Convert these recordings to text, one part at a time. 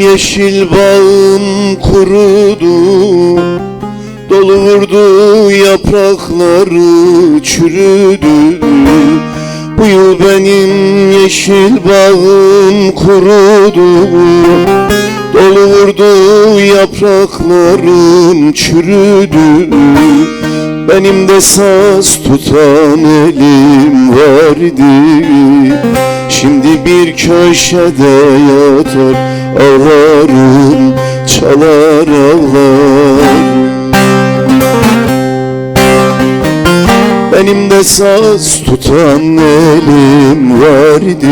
yeşil bağım kurudu Dolu vurdu yaprakları çürüdü. Bu yıl benim yeşil bağım kurudu Dolu vurdu yapraklarım çürüdü Benim de saz tutan elim vardı. Şimdi bir köşede yatar ağlarım Çalar ağlar. Benim de saz tutan elim vardı.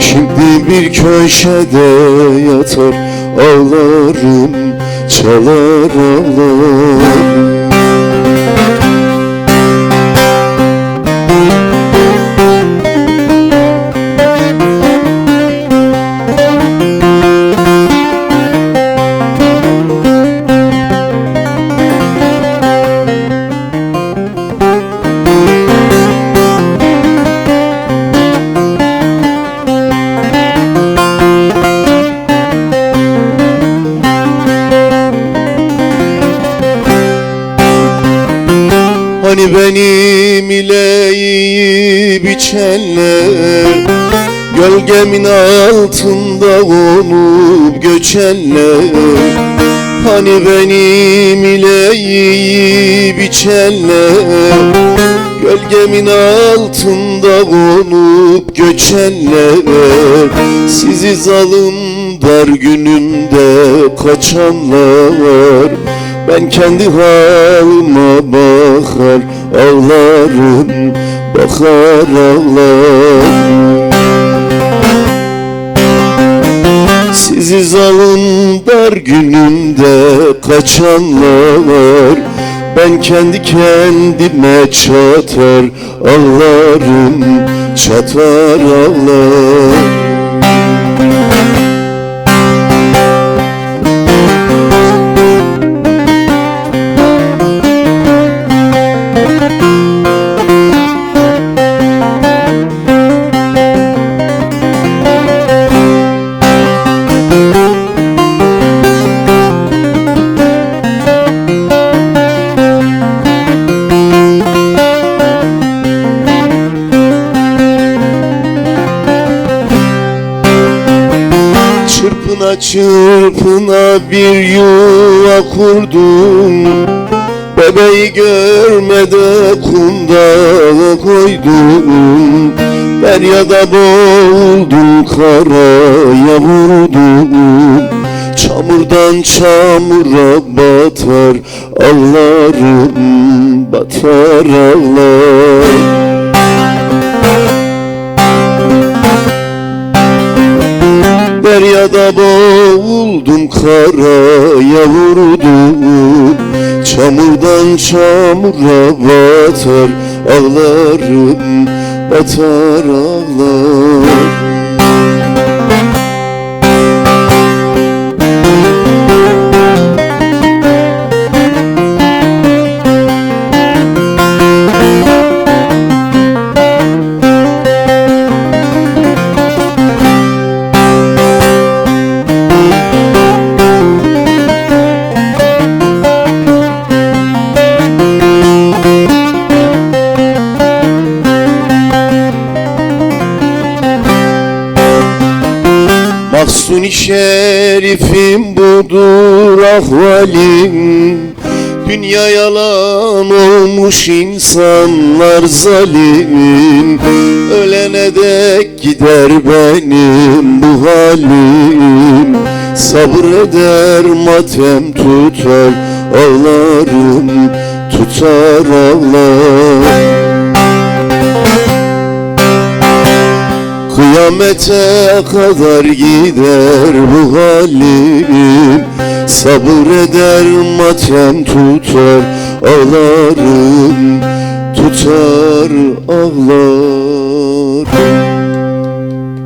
Şimdi bir köşede yatar ağlarım Çalar ağlar Hani benim ile biçenler Gölgemin altında olup göçenler. Hani benim ile biçenler Gölgemin altında olup göçenler. Sizi zalim dar günümde kaçanlar ben kendi halime bakar ağlarım Bakar ağlarım. Sizi zalim dar günümde kaçanlar Ben kendi kendime çatar ağlarım Çatar ağlarım Çırpına çırpına bir yuva kurdum. Bebeği görmede kundağa koydum. Deryada boğuldum karaya vurdum. Çamurdan çamura batar ağlarım Batar ağlarım Deryada boğuldum karaya vurdum Çamurdan çamura batar ağlarım Batar ağlar Şerifim budur ahvalim Dünya yalan olmuş insanlar zalim. Ölene dek gider benim bu halim. Sabreder matem tutar ağlarım Tutar ağlar Kıyamete kadar gider bu halim. Sabreder matem tutar ağlarım. Tutar ağlar